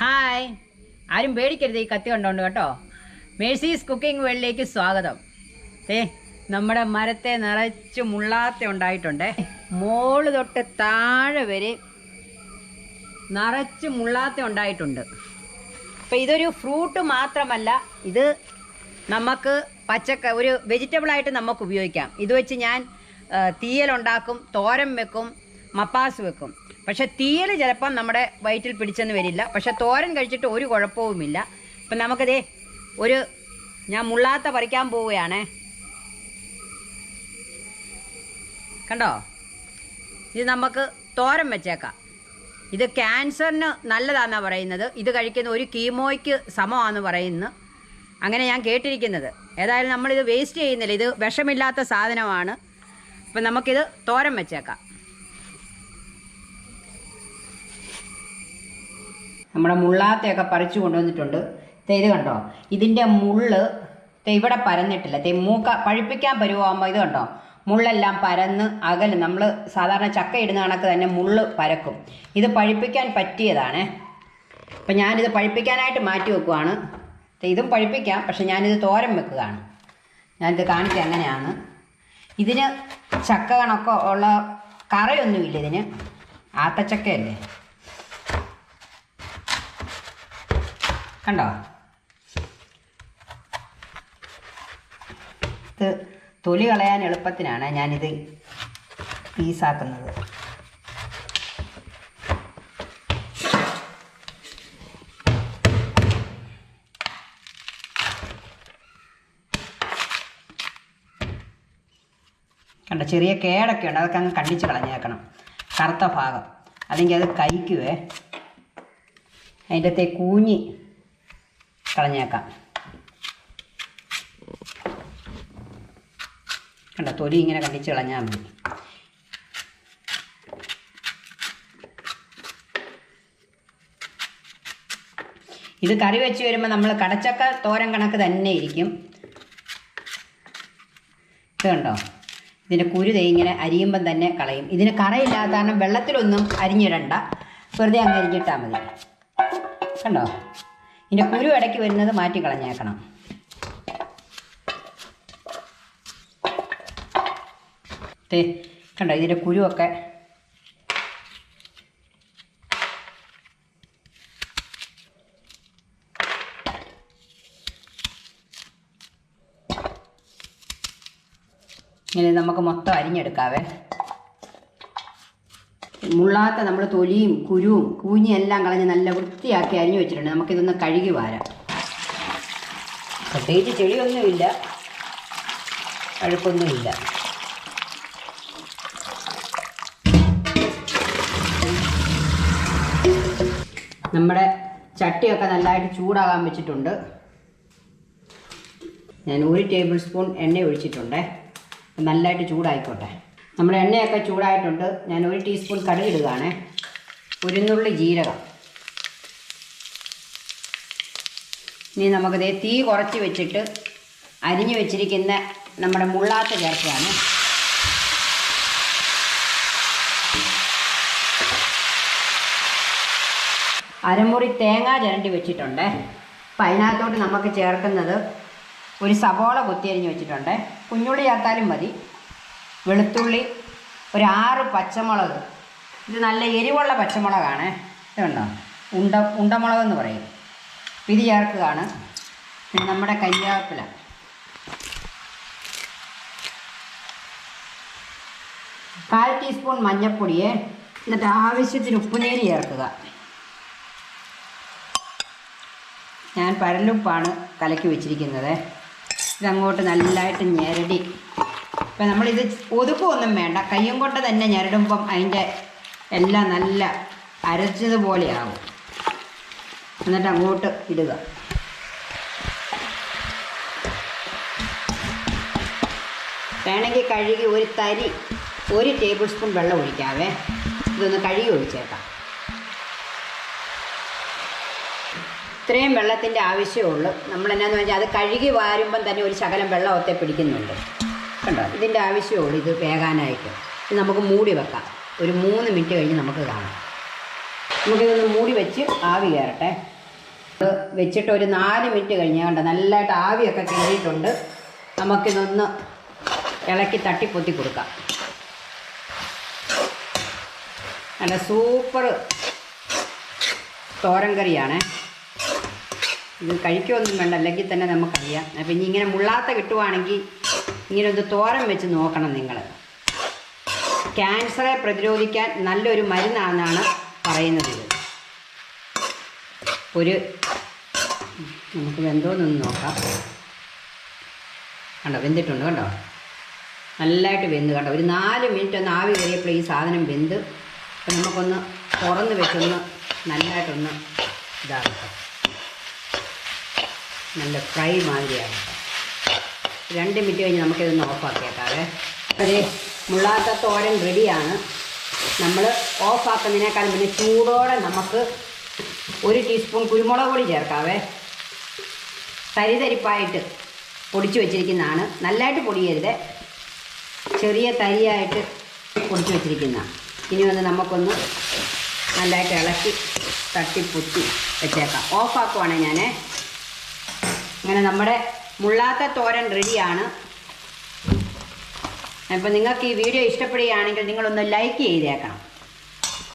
Hi. ആരും പേടിക്കരുത് ഈ കത്തി കണ്ടോണ്ട് കേട്ടോ. മേഴ്സീസ് കുക്കിംഗ് വേൾഡിലേക്ക് സ്വാഗതം. ഏ നമ്മുടെ മരത്തെ നിറച്ച് മുള്ളാത്ത ഉണ്ടായിട്ടുണ്ട്. മോൾ തൊട്ട് താഴെ വരെ നിറച്ച് മുള്ളാത്ത ഉണ്ടായിട്ടുണ്ട്. അപ്പോൾ ഇതൊരു ഫ്രൂട്ട് മാത്രമല്ല ഇത് നമുക്ക് പച്ചക്ക ഒരു വെജിറ്റബിളായിട്ട് നമുക്ക് ഉപയോഗിക്കാം. ഇത് വെച്ച് ഞാൻ തീയലുണ്ടാക്കും തോരൻ വെക്കും മപ്പാസ് വെക്കും. പക്ഷെ തീയൽ ചിലപ്പം നമ്മുടെ വയറ്റിൽ പിടിച്ചെന്ന് വരില്ല. പക്ഷെ തോരൻ കഴിച്ചിട്ട് ഒരു കുഴപ്പവുമില്ല. ഇപ്പം നമുക്കതേ ഒരു ഞാൻ മുള്ളാത്ത പറിക്കാൻ പോവുകയാണ്. കണ്ടോ? ഇത് നമുക്ക് തോരൻ വെച്ചേക്കാം. ഇത് ക്യാൻസറിന് നല്ലതാണെന്നാണ് പറയുന്നത്. ഇത് കഴിക്കുന്ന ഒരു കീമോയ്ക്ക് സമമാണെന്ന് പറയുന്നു. അങ്ങനെ ഞാൻ കേട്ടിരിക്കുന്നത്. ഏതായാലും നമ്മളിത് വേസ്റ്റ് ചെയ്യുന്നില്ല. ഇത് വിഷമില്ലാത്ത സാധനമാണ്. അപ്പം നമുക്കിത് തോരൻ വെച്ചേക്കാം. നമ്മുടെ മുള്ളാത്തയൊക്കെ പറിച്ചു കൊണ്ടുവന്നിട്ടുണ്ട്. ഇത് കണ്ടോ? ഇതിന്റെ മുള്ള് ഇവിടെ പരന്നിട്ടില്ല. തേ മൂക്ക പഴുപ്പിക്കാൻ പരുവാകുമ്പോൾ ഇത് കണ്ടോ? മുള്ളെല്ലാം പരന്ന് അകൽ നമ്മൾ സാധാരണ ചക്ക ഇടുന്ന കണക്ക് തന്നെ മുള്ള് പരക്കും. ഇത് പഴുപ്പിക്കാൻ പറ്റിയതാണേ. അപ്പം ഞാനിത് പഴുപ്പിക്കാനായിട്ട് മാറ്റി വെക്കുവാണ്. ഇതും പഴുപ്പിക്കാം പക്ഷെ ഞാനിത് തോരൻ വെക്കുകയാണ്. ഞാനിത് കാണിക്കാം എങ്ങനെയാണ്. ഇതിന് ചക്ക കണക്കോ ഉള്ള കറയൊന്നുമില്ല ഇതിന്. ആത്തച്ചക്കയല്ലേ? കണ്ടോ? ഇത് തൊലി കളയാൻ എളുപ്പത്തിനാണ് ഞാനിത് പീസാക്കുന്നത്. കണ്ട? ചെറിയ കേടൊക്കെ ഉണ്ട്. അതൊക്കെ അങ്ങ് കണ്ടിച്ച് കളഞ്ഞേക്കണം. കറുത്ത ഭാഗം. അല്ലെങ്കിൽ അത് കഴിക്കുവേ. അതിന്റെ അകത്തെ കൂഞ്ഞി കളഞ്ഞേക്കാം. കണ്ട തൊലി ഇങ്ങനെ കണ്ടിച്ച് കളഞ്ഞാൽ മതി. ഇത് കറി വെച്ച് വരുമ്പോൾ നമ്മൾ കടച്ചക്ക തോരൻ കണക്ക് തന്നെ ഇരിക്കും. ഇത് കണ്ടോ? ഇതിന്റെ കുരു ഇങ്ങനെ അരിയുമ്പം തന്നെ കളയും. ഇതിന് കറയില്ലാത്ത കാരണം വെള്ളത്തിലൊന്നും അരിഞ്ഞിടണ്ട. വെറുതെ അങ്ങ് അരിഞ്ഞിട്ടാൽ മതി. കണ്ടോ? ഇതിന്റെ കുരു ഇടയ്ക്ക് വരുന്നത് മാറ്റി കളഞ്ഞേക്കണം. ദേ കണ്ടോ ഇതിന്റെ കുരുവൊക്കെ. ഇനി നമുക്ക് മൊത്തം അരിഞ്ഞെടുക്കാവേ. മുള്ളാത്ത നമ്മൾ തൊലിയും കുരുവും കൂഞ്ഞും എല്ലാം കളഞ്ഞ് നല്ല വൃത്തിയാക്കി അരിഞ്ഞു വെച്ചിട്ടുണ്ട്. നമുക്കിതൊന്ന് കഴുകി വാരാം. പ്രത്യേകിച്ച് ചെളിയൊന്നുമില്ല. അഴുക്കൊന്നുമില്ല നമ്മുടെ ചട്ടിയൊക്കെ നല്ലതായിട്ട് ചൂടാകാൻ വെച്ചിട്ടുണ്ട്. ഞാൻ ഒരു ടേബിൾ സ്പൂൺ എണ്ണ ഒഴിച്ചിട്ടുണ്ട്. നല്ലതായിട്ട് ചൂടായിക്കോട്ടെ. നമ്മുടെ എണ്ണയൊക്കെ ചൂടായിട്ടുണ്ട്. ഞാൻ ഒരു ടീസ്പൂൺ കടുക് ഇടുകയാണേ. ഉരുന്നുള്ളി ജീരകം. ഇനി നമുക്ക് ദേ തീ കുറച്ച് വെച്ചിട്ട് അരിഞ്ഞു വെച്ചിരിക്കുന്ന നമ്മുടെ മുള്ളാത്ത ചേർക്കുകയാണ് അരമുറി തേങ്ങ ചിരണ്ടി വെച്ചിട്ടുണ്ട്. അപ്പം അതിനകത്തോട്ട് നമുക്ക് ചേർക്കുന്നത് ഒരു സവോള കുത്തിയരിഞ്ഞ് വെച്ചിട്ടുണ്ട്. കുഞ്ഞുള്ളി ചേർത്താലും മതി. വെളുത്തുള്ളി ഒരു ആറ് പച്ചമുളക്. ഇത് നല്ല എരിവുള്ള പച്ചമുളകാണ്. ഇതുണ്ടോ ഉണ്ട ഉണ്ടമുളക് എന്ന് പറയും. ഇത് ചേർക്കുകയാണ്. പിന്നെ നമ്മുടെ കയ്യാപ്പില കാൽ ടീസ്പൂൺ മഞ്ഞൾപ്പൊടിയെ എന്നിട്ട് ആവശ്യത്തിന് ഉപ്പുനീര് ചേർക്കുക. ഞാൻ പരലുപ്പാണ് കലക്കി വെച്ചിരിക്കുന്നത്. ഇതങ്ങോട്ട് നല്ലതായിട്ട് ഞെരടി. ഇപ്പം നമ്മളിത് ഒതുക്കൊന്നും വേണ്ട. കയ്യും കൊണ്ട് തന്നെ ഞെരടുമ്പം അതിന്റെ എല്ലാം നല്ല അരച്ചതുപോലെയാവും. എന്നിട്ട് അങ്ങോട്ട് ഇടുക. വേണമെങ്കിൽ കഴുകി ഒരു തരി ഒരു ടേബിൾ സ്പൂൺ വെള്ളം ഒഴിക്കാവേ. ഇതൊന്ന് കഴുകി ഒഴിച്ചേക്കാം. ഇത്രയും വെള്ളത്തിന്റെ ആവശ്യമുള്ളൂ. നമ്മൾ എന്നാന്ന് വെച്ചാൽ അത് കഴുകി വാരുമ്പം തന്നെ ഒരു ശകലം വെള്ളം പിടിക്കുന്നുണ്ട്. കണ്ടോ? ഇതിന്റെ ആവശ്യമുള്ളൂ. ഇത് വേകാനായിട്ട്. ഇത് നമുക്ക് മൂടി വെക്കാം. ഒരു മൂന്ന് മിനിറ്റ് കഴിഞ്ഞ് നമുക്ക് കാണാം. നമുക്കിതൊന്ന് മൂടി വെച്ച് ആവി കയറട്ടെ. ഇത് വെച്ചിട്ട് ഒരു നാല് മിനിറ്റ് കഴിഞ്ഞാൽ കണ്ട? നല്ലതായിട്ട് ആവിയൊക്കെ കയറിയിട്ടുണ്ട്. നമുക്കിതൊന്ന് ഇളക്കി തട്ടിപ്പൊത്തി കൊടുക്കാം. നല്ല സൂപ്പർ തോരൻ കറിയാണേ. ഇത് കഴിക്കുമൊന്നും വേണ്ട. അല്ലെങ്കിൽ തന്നെ നമുക്കറിയാം. അപ്പം ഇനി ഇങ്ങനെ മുള്ളാത്ത കിട്ടുവാണെങ്കിൽ ഇങ്ങനെ തോരം വെച്ച് നോക്കണം നിങ്ങൾ ക്യാൻസറെ പ്രതിരോധിക്കാൻ നല്ലൊരു മരുന്നാണെന്നാണ് പറയുന്നത് ഒരു നമുക്ക് വെന്തോന്നൊന്ന് നോക്കാം. കണ്ടോ വെന്തിട്ടുണ്ട് കണ്ടോ? നല്ലതായിട്ട് വെന്ത് കണ്ടോ? ഒരു നാല് മിനിറ്റ് ഒന്ന് ആവി കയറിയപ്പോൾ ഈ സാധനം വെന്ത് അപ്പം നമുക്കൊന്ന് തുറന്ന് വെച്ചൊന്ന് നല്ലതായിട്ടൊന്ന് ഇതാകട്ടെ നല്ല ഫ്രൈ മാതിരിയാകട്ടെ രണ്ട് മിനിറ്റ് കഴിഞ്ഞ് നമുക്കിതൊന്ന് ഓഫാക്കിയേക്കാവേ ഒരു മുള്ളാത്ത തോരൻ റെഡിയാണ് നമ്മൾ ഓഫാക്കുന്നതിനേക്കാളും പിന്നെ ചൂടോടെ നമുക്ക് ഒരു ടീസ്പൂൺ കുരുമുളക് പൊടി ചേർക്കാവേ. തരിതരിപ്പായിട്ട് പൊടിച്ചു വെച്ചിരിക്കുന്നതാണ്. നല്ലതായിട്ട് പൊടിയരുത്. ചെറിയ തരിയായിട്ട് പൊടിച്ചു വച്ചിരിക്കുന്നതാണ് ഇനി ഒന്ന് നമുക്കൊന്ന് നല്ലതായിട്ട് ഇളക്കി തട്ടിപ്പൊത്തി വെച്ചേക്കാം. ഓഫാക്കുവാണ് ഞാൻ അങ്ങനെ നമ്മുടെ മുള്ളാത്ത തോരൻ റെഡിയാണ് അപ്പോൾ നിങ്ങൾക്ക് ഈ വീഡിയോ ഇഷ്ടപ്പെടുകയാണെങ്കിൽ നിങ്ങളൊന്ന് ലൈക്ക് ചെയ്തേക്കണം.